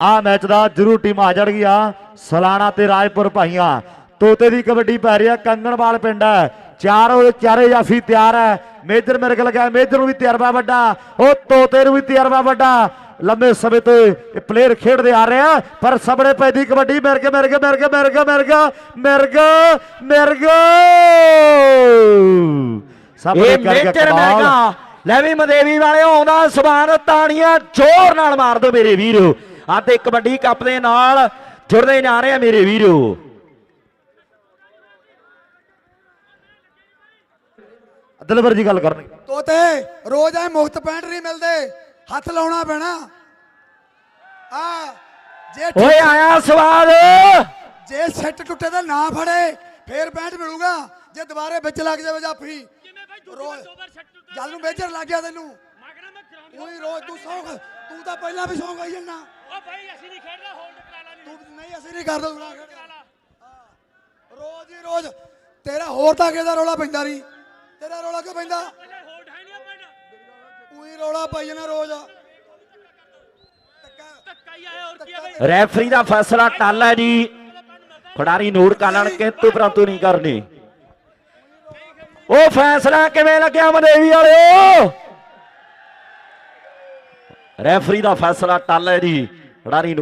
ਆ ਮੈਚ ਦਾ ਜ਼ਰੂਰ ਟੀਮਾਂ ਜੜ ਗਿਆ ਸਲਾਣਾ ਤੇ ਰਾਜਪੁਰ ਭਾਈਆਂ। ਤੋਤੇ ਦੀ ਕਬੱਡੀ ਪੈ ਰਹੀ ਹੈ ਕੰਗਣਵਾਲ ਪਿੰਡ ਹੈ। ਚਾਰੋਂ ਚਾਰੇ ਜਾਫੀ ਤਿਆਰ ਹੈ। ਮੇਜਰ ਮੇਰੇ ਕੋਲ ਗਿਆ ਮੇਜਰ ਨੂੰ ਵੀ ਤਜਰਬਾ ਵੱਡਾ। ਉਹ ਤੋਤੇ ਨੂੰ ਵੀ ਤਜਰਬਾ ਵੱਡਾ। ਲੰਮੇ ਸਮੇਂ ਤੋਂ ਇਹ ਪਲੇਅਰ ਖੇਡਦੇ ਆ ਰਹੇ ਆ ਪਰ ਸਬੜੇ ਪੈਦੀ ਕਬੱਡੀ। ਮਿਰਗ ਮਿਰਗ ਮਿਰਗ ਮਿਰਗ ਮਿਰਗ ਮਿਰਗ ਮਿਰਗ ਸਾਹਮਣੇ ਇਹ ਕਰ ਗਿਆ ਮੇਜਰ ਕਮਾਲ। ਲੈ ਵੀ ਮਦੇਵੀ ਵਾਲੇ ਆਉਂਦਾ ਸਮਾਨ ਤਾੜੀਆਂ ਜ਼ੋਰ ਨਾਲ ਮਾਰ ਦਿਓ ਮੇਰੇ ਵੀਰੋ। ਆ ਤੇ ਕਬੱਡੀ ਕੱਪ ਦੇ ਨਾਲ ਜੁੜਦੇ ਜਾ ਰਹੇ ਆ ਮੇਰੇ ਵੀਰੋ। ਦਿਲਵਰ ਜੀ ਗੱਲ ਕਰਨੀ ਤੋਤੇ ਰੋਜ਼ ਐ ਮੁਫਤ ਪੈਂਟ ਨਹੀਂ ਮਿਲਦੇ ਹੱਥ ਲਾਉਣਾ ਪੈਣਾ। ਆ ਜੇ ਓਏ ਆਇਆ ਸਵਾਦ। ਜੇ ਸੈੱਟ ਟੁੱਟੇ ਤਾਂ ਨਾ ਫੜੇ ਫੇਰ ਪੈਂਟ ਮਿਲੂਗਾ। ਜੇ ਦੁਬਾਰੇ ਵਿੱਚ ਲੱਗ ਜਾਵੇ ਜਾਫੀ। ਜਦ ਨੂੰ ਮੇਜਰ ਲੱਗ ਗਿਆ ਤੈਨੂੰ। ਉਹੀ ਰੋਜ਼ ਤੂੰ ਸੌਂਕ ਤੂੰ ਤਾਂ ਪਹਿਲਾਂ ਵੀ ਸੌਂਕ ਆਈ ਜੰਨਾ ਉਹ ਬਾਈ ਅਸੀਂ ਨਹੀਂ ਖੇਡਦਾ ਹੋਲਡ ਕਰਾ ਲਾ ਤੂੰ ਨਹੀਂ ਨਹੀਂ ਅਸੀਂ ਨਹੀਂ ਕਰਦੇ ਦੁਬਾਰਾ ਖੇਡ। ਕਰਾ ਲਾ। ਰੋਜ਼ ਹੀ ਰੋਜ਼। ਤੇਰਾ ਹੋਰ ਤਾਂ ਕਿਹਦਾ ਰੋਲਾ ਪੈਂਦਾ ਨਹੀਂ ਤੇਰਾ ਰੋਲਾ ਕਿਉਂ ਪੈਂਦਾ? ਪਹਿਲੇ ਹੋਲਡ ਹੈ ਨਹੀਂ ਪਿੰਡ ਉਹੀ ਰੋਲਾ ਪਾਈ ਜਾਣਾ ਰੋਜ਼। ਧੱਕਾ ਧੱਕਾ ਹੀ ਆਇਆ ਹੋਰ ਕੀ ਆ ਬਾਈ? ਰੈਫਰੀ ਦਾ ਫੈਸਲਾ ਟੱਲ ਹੈ ਜੀ। ਖਿਡਾਰੀ ਨੋਟ ਕਰ ਲੈਣ ਕਿੰਤੂ ਪ੍ਰੰਤੂ ਨਹੀਂ ਕਰਨੀ। ਉਹ ਫੈਸਲਾ ਕਿਵੇਂ ਲੱਗਿਆ ਮਦੇਵੀ ਵਾਲਿਓ? ਰੈਫਰੀ ਦਾ ਫੈਸਲਾ ਟੱਲ ਹੈ ਜੀ। ਖਿਡਾਰੀ ਨੂੰ